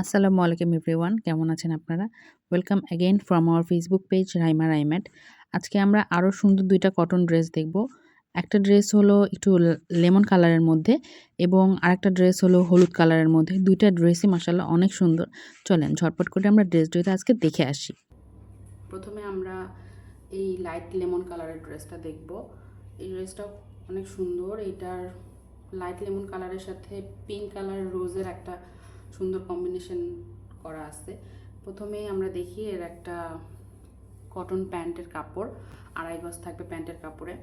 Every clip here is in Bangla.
আসসালামু আলাইকুম এভরিওয়ান, কেমন আছেন আপনারা? Welcome again from our Facebook page Raima রাইম্যাট আজকে আমরা আরও সুন্দর দুইটা কটন ড্রেস দেখব। একটা ড্রেস হলো একটু লেমন কালারের মধ্যে এবং আরেকটা ড্রেস হলো হলুদ কালারের মধ্যে। দুইটা ড্রেসই মাসাল্লাহ অনেক সুন্দর। চলেন, ঝটপট করে আমরা ড্রেস দুইটা আজকে দেখে আসি। প্রথমে আমরা এই লাইট লেমন কালারের ড্রেসটা দেখব। এই ড্রেসটা অনেক সুন্দর। এটার লাইট লেমন কালারের সাথে পিঙ্ক কালার রোজের একটা সুন্দর কম্বিনেশন করা আছে। প্রথমেই আমরা দেখি এর একটা কটন প্যান্টের কাপড়, আড়াই গজ থাকবে প্যান্টের কাপড়ে।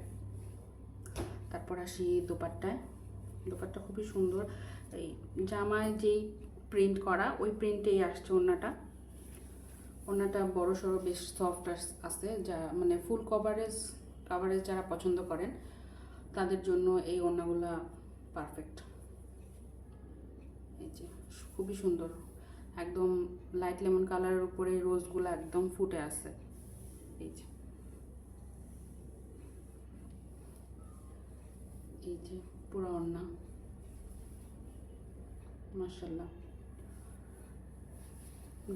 তারপর আসি দোপাট্টায়। দোপাট্টা খুবই সুন্দর। এই জামায় যেই প্রিন্ট করা, ওই প্রিন্টেই আসছে ওড়নাটা। ওনাটা বড় সড়ো বেশ সফট আছে। যা মানে ফুল কভারেজ কভারেজ যারা পছন্দ করেন, তাদের জন্য এই ওড়নাগুলা পারফেক্ট এই যে, খুবই সুন্দর। একদম লাইট লেমন কালারের উপরে রোজগুলো একদম ফুটে আছে এই যে। এই যে, পুরো ওড়না মার্শাল্লাহ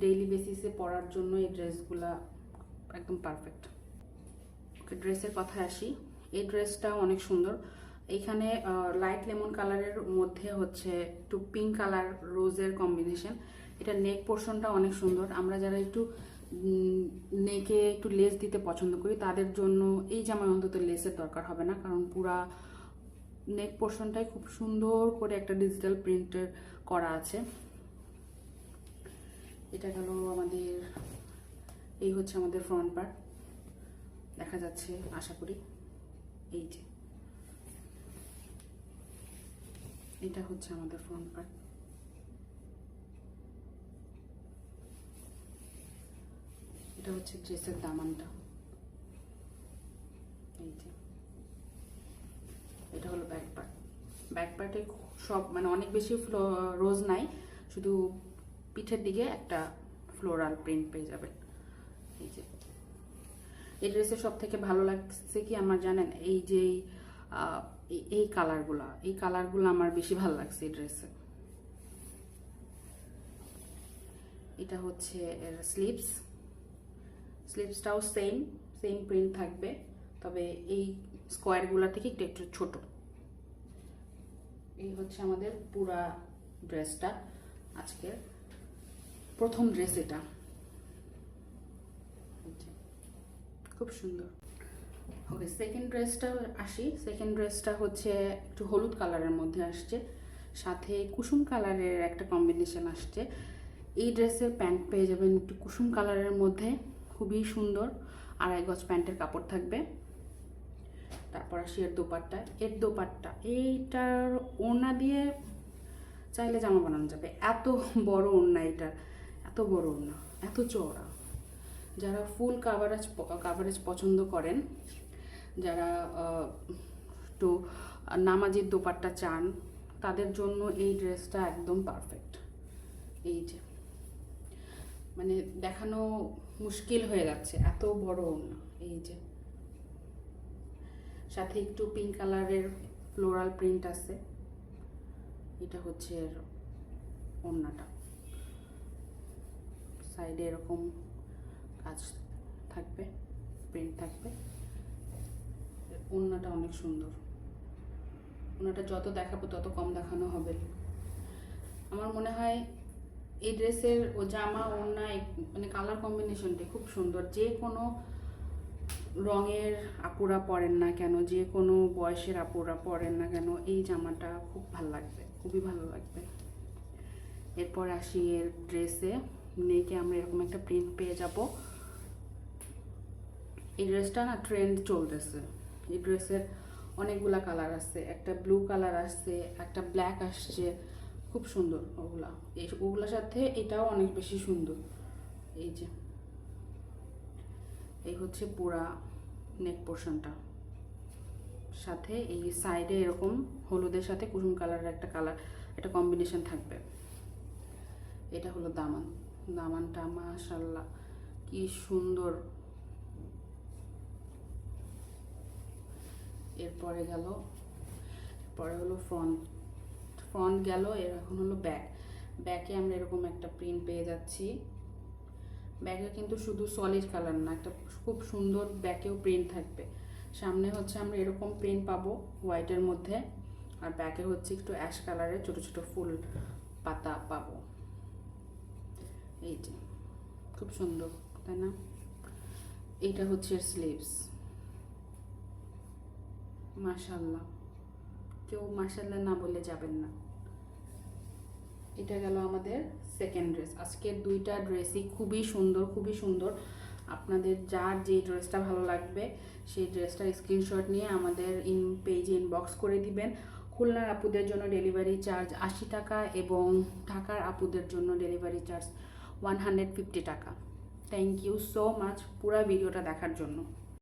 ডেইলি বেসিসে পরার জন্য এই ড্রেসগুলা একদম পারফেক্ট ওকে ড্রেসের কথায় আসি। এই ড্রেসটা অনেক সুন্দর। এখানে লাইট লেমন কালারের মধ্যে হচ্ছে একটু পিঙ্ক কালার রোজের কম্বিনেশন এটা নেক পোর্শনটা অনেক সুন্দর। আমরা যারা একটু নেকে একটু লেস দিতে পছন্দ করি, তাদের জন্য এই জামায় অন্তত লেসের দরকার হবে না। কারণ পুরা নেক পোর্শনটাই খুব সুন্দর করে একটা ডিজিটাল প্রিন্টের করা আছে। এটা গেল আমাদের, এই হচ্ছে আমাদের ফ্রন্ট পার্ট দেখা যাচ্ছে, আশা করি, এই যে। এটা হচ্ছে আমাদের ফ্রন্ট পার্ট এটা হচ্ছে ড্রেসের দামানটা। এই যে। এটা হলো ব্যাক পার্ট ব্যাক পার্টে সব মানে অনেক বেশি রোজ নাই, শুধু পিঠের দিকে একটা ফ্লোরাল প্রিন্ট পেয়ে যাবেন। এই যে। এই ড্রেসের সব থেকে ভালো লাগছে কি আমার জানেন? এই যে এই কালারগুলা, এই কালারগুলো আমার বেশি ভালো লাগছে এই ড্রেসে। এটা হচ্ছে এর স্লিপস স্লিপসটাও সেম সেম প্রিন্ট থাকবে, তবে এই স্কোয়ারগুলো থেকে একটু একটু ছোট। এই হচ্ছে আমাদের পুরা ড্রেসটা, আজকের প্রথম ড্রেস এটা। খুব সুন্দর। ওকে সেকেন্ড ড্রেসটা আসি। সেকেন্ড ড্রেসটা হচ্ছে একটু হলুদ কালারের মধ্যে আসছে। সাথে কুসুম কালারের একটা কম্বিনেশন আসছে। এই ড্রেসের প্যান্ট পেয়ে যাবেন একটু কুসুম কালারের মধ্যে। খুবই সুন্দর। আড়াই গজ প্যান্টের কাপড় থাকবে। তারপর আসি এর দোপাট্টা এর দোপাট্টা, এইটার ওড়না দিয়ে চাইলে জামা বানানো যাবে। এত বড় ওড়না এটার এত বড় ওড়না, এত চওড়া। যারা ফুল কাভারেজ কাভারেজ পছন্দ করেন যারা একটু নামাজির দোপাট্টা চান, তাদের জন্য এই ড্রেসটা একদম পারফেক্ট এই যে। মানে দেখানো মুশকিল হয়ে যাচ্ছে, এত বড় ওড়না এই যে। সাথে একটু পিঙ্ক কালারের ফ্লোরাল প্রিন্ট আছে। এটা হচ্ছে ওড়নাটা। সাইডে এরকম কাজ থাকবে প্রিন্ট থাকবে। ওড়নাটা অনেক সুন্দর। ওনাটা যত দেখাবো তত কম দেখানো হবে। আমার মনে হয় এই ড্রেসের ও জামা, ওড়না মানে কালার কম্বিনেশনটা খুব সুন্দর। যে কোনো রঙের আপুরা পরেন না কেন, যে কোনো বয়সের আপুরা পরেন না কেন, এই জামাটা খুব ভালো লাগবে, খুবই ভালো লাগবে। এরপর আসি এর ড্রেসে। নেকে আমরা এরকম একটা প্রিন্ট পেয়ে যাব। এই ড্রেসটা না ট্রেন্ড চলতেছে। এই ড্রেসের অনেকগুলা কালার আসছে। একটা ব্লু কালার আসছে, একটা ব্ল্যাক আসছে। খুব সুন্দর ওগুলা। এই ওগুলোর সাথে এটাও অনেক বেশি সুন্দর। এই যে। এই হচ্ছে পুরা নেক পোর্শনটা। সাথে এই সাইডে এরকম হলুদের সাথে কুসুম কালারের একটা কালার, একটা কম্বিনেশন থাকবে। এটা হলো দামান। দামানটা মাশাল্লাহ, কি সুন্দর। এরপরে গেল পরে হলো ফ্রন্ট ফ্রন্ট গেল এখন হলো ব্যাক ব্যাকে আমরা এরকম একটা প্রিন্ট পেয়ে যাচ্ছি। ব্যাগে কিন্তু শুধু সলিড কালার না, একটা খুব সুন্দর ব্যাকেও প্রিন্ট থাকবে। সামনে হচ্ছে আমরা এরকম প্রিন্ট পাবো হোয়াইটের মধ্যে, আর ব্যাকে হচ্ছে একটু অ্যাশ কালারের ছোট ছোট ফুল পাতা পাবো। এই যে, খুব সুন্দর, তাই না? এইটা হচ্ছে স্লিভস মাশাল্লাহ। কেউ মাশাল্লাহ না বলে যাবেন না। এটা গেল আমাদের সেকেন্ড ড্রেস আজকের দুইটা ড্রেসই খুবই সুন্দর খুবই সুন্দর। আপনাদের যার যে ড্রেসটা ভালো লাগবে, সেই ড্রেসটার স্ক্রিনশট নিয়ে আমাদের ইন পেজে ইনবক্স করে দিবেন। খুলনার আপুদের জন্য ডেলিভারি চার্জ আশি টাকা এবং ঢাকার আপুদের জন্য delivery charge one hundred fifty টাকা। থ্যাংক ইউ সো মাচ পুরো ভিডিওটা দেখার জন্য।